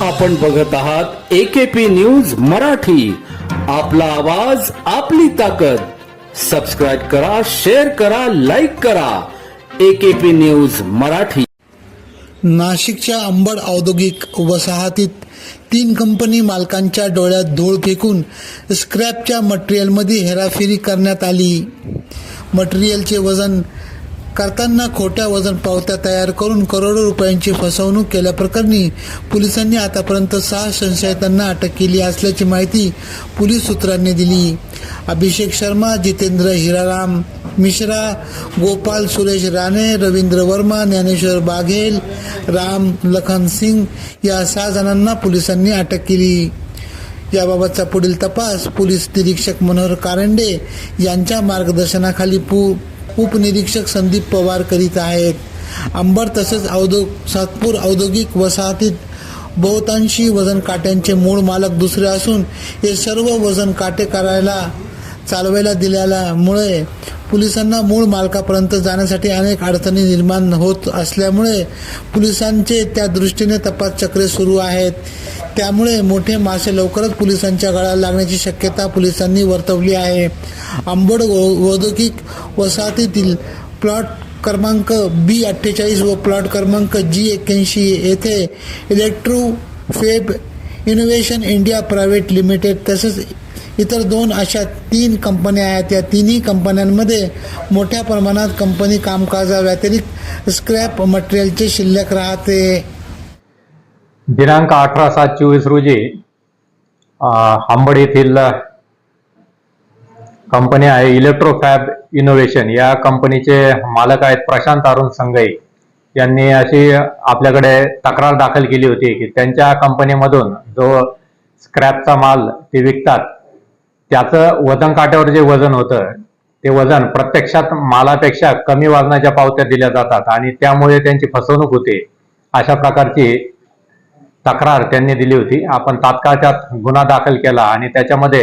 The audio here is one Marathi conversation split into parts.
आपण बघत आहात एकेपी न्यूज मराठी. आपला आवाज आपली ताकद. सबस्क्राईब करा शेअर करा लाईक करा. AKP news Marathi. नाशिकच्या अंबड औद्योगिक वसाहतीत तीन कंपनी मालकांच्या डोळ्यात धूळ फेकून स्क्रॅपच्या मटेरियलमध्ये हेराफेरी करण्यात आली. मटेरियलचे वजन करताना खोट्या वजन पावत्या तयार करून करोडो रुपयांची फसवणूक केल्याप्रकरणी पोलिसांनी आतापर्यंत सहा संशयितांना अटक केली असल्याची माहिती पोलीस सूत्रांनी दिली. अभिषेक शर्मा जितेंद्र हिराराम मिश्रा गोपाल सुरेश राणे रवींद्र वर्मा ज्ञानेश्वर बाघेल राम लखन सिंग या सहा जणांना पोलिसांनी अटक केली. याबाबतचा पुढील तपास पोलीस निरीक्षक मनोहर कारंडे यांच्या मार्गदर्शनाखाली पु. उपनिरीक्षक संदीप पवार करीत आहेत. अंबड तसेच औद्योग सातपूर औद्योगिक वसाहतीत बहुतांशी वजन काट्यांचे मूळ मालक दुसरे असून हे सर्व वजन काटे करायला चालवायला दिल्यामुळे पोलिसांना मूळ मालकापर्यंत जाण्यासाठी अनेक अडचणी निर्माण होत असल्यामुळे पोलिसांचे त्या दृष्टीने तपास चक्रे सुरू आहेत. त्यामुळे मोठे मासे लवकरच पोलिसांच्या गळा लागण्याची शक्यता पोलिसांनी वर्तवली आहे. आंबोड औ- औद्योगिक वसाहतीतील प्लॉट क्रमांक बी अठ्ठेचाळीस व प्लॉट क्रमांक जी एक्क्याऐंशी येथे electro fab innovation India private limited तसेच इतर दोन अशा तीन कंपन्या आहेत. या तिन्ही कंपन्यांमध्ये मोठ्या प्रमाणात कंपनी कामकाजाव्यतिरिक्त स्क्रॅप मटेरियलचे शिल्लक राहते. दिनांक अठरा सात चोवीस रोजी आंबड येथील कंपनी आहे इलेक्ट्रोफॅब इनोव्हेशन या कंपनीचे मालक आहेत प्रशांत अरुण संगई. यांनी अशी आपल्याकडे तक्रार दाखल केली होती की त्यांच्या कंपनीमधून जो स्क्रॅपचा माल ते विकतात त्याचं वजन काट्यावर जे वजन होतं ते वजन प्रत्यक्षात मालापेक्षा कमी वजनाच्या पावत्या दिल्या जातात आणि त्यामुळे त्यांची फसवणूक होते अशा प्रकारची तक्रार त्यांनी दिली होती. आपण तात्काळच्यात गुन्हा दाखल केला आणि त्याच्यामध्ये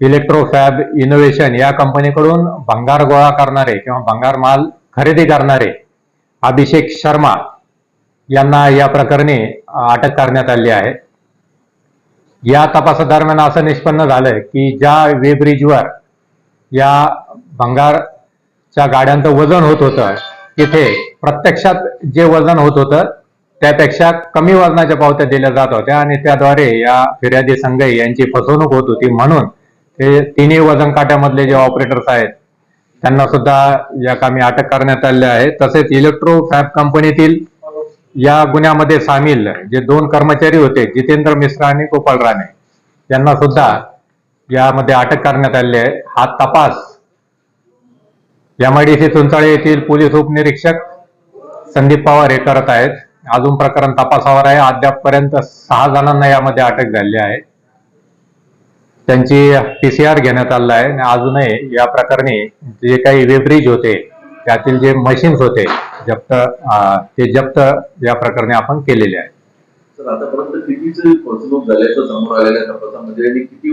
इलेक्ट्रोफॅब इनोव्हेशन या कंपनीकडून भंगार गोळा करणारे किंवा भंगार माल खरेदी करणारे अभिषेक शर्मा यांना या प्रकरणी अटक करण्यात आली आहे. या तपासादरम्यान असं निष्पन्न झालंय की ज्या वेब्रिजवर या भंगारच्या गाड्यांचं वजन होत होतं तिथे प्रत्यक्षात जे वजन होत होतं त्यापेक्षा कमी वजनाच्या पावत्या दिल्या जात होत्या आणि त्याद्वारे या फिर्यादी संघई यांची फसवणूक होत होती म्हणून ते तिन्ही वजन काट्यामधले जे ऑपरेटर्स आहेत त्यांना सुद्धा या कामी अटक करण्यात आले आहे. तसेच इलेक्ट्रो फॅब कंपनीतील या गुन्ह्यामध्ये सामील जे दोन कर्मचारी होते जितेंद्र मिश्रा आणि गोपाल राणे यांना सुद्धा यामध्ये अटक करण्यात आली आहे. हा तपास एमआयडीसी चुंचाळे येथील पोलीस उपनिरीक्षक संदीप पवार हे करत आहेत. अजून प्रकरण तपासावर आहे. अद्यापपर्यंत सहा जणांना यामध्ये अटक झाली आहे. त्यांची पीसीआर घेण्यात आलेला आहे. आणि अजूनही या प्रकरणी जे काही वेब्रिज होते त्यातील जे मशीन्स होते जप्त ते जप्त या प्रकरणी आपण केलेले आहे. आतापर्यंत कितीच फसवणूक झाल्याचं समोर आलेल्या तपासामध्ये आणि किती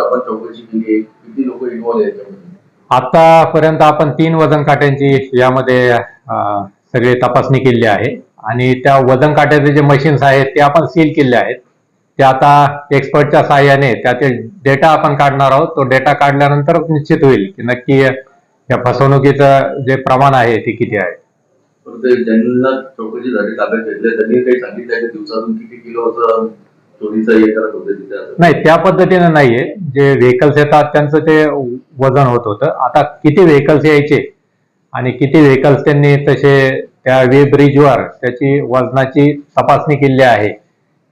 आपण चौकशी केली आहे? किती लोक इन्व्हॉल्व आहेत याच्यामध्ये? आतापर्यंत आपण तीन वजन काट्यांची यामध्ये सगळी तपासणी केली आहे. आणि त्या वजन काट्याचे जे मशीन्स आहेत ते आपण सील केले आहेत. ते आता एक्सपर्टच्या सहाय्याने त्यातील डेटा आपण काढणार आहोत. तो डेटा काढल्यानंतर निश्चित होईल की नक्की या फसवणुकीचं जे प्रमाण आहे ते किती आहे? परंतु ज्यांना चौकशीसाठी ताब्यात घेतले त्यांनी काही सांगितलं आहे की दिवसातून किती किलोचं चोरीचं हे करत होते तिथे असं? नाही त्या पद्धतीने नाहीये. जे व्हेकल्स येतात त्यांचं ते वजन होत होतं. आता किती व्हेकल्स यायचे आणि किती व्हेकल्स त्यांनी तसे त्या वे ब्रिजवर त्याची वजनाची तपासणी केली आहे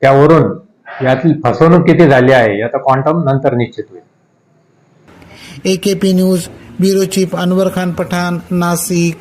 त्यावरून यातील फसवणूक किती झाली आहे याचा क्वांटम नंतर निश्चित होईल. A K P news bureau chief Anwar Khan Pathan Nashik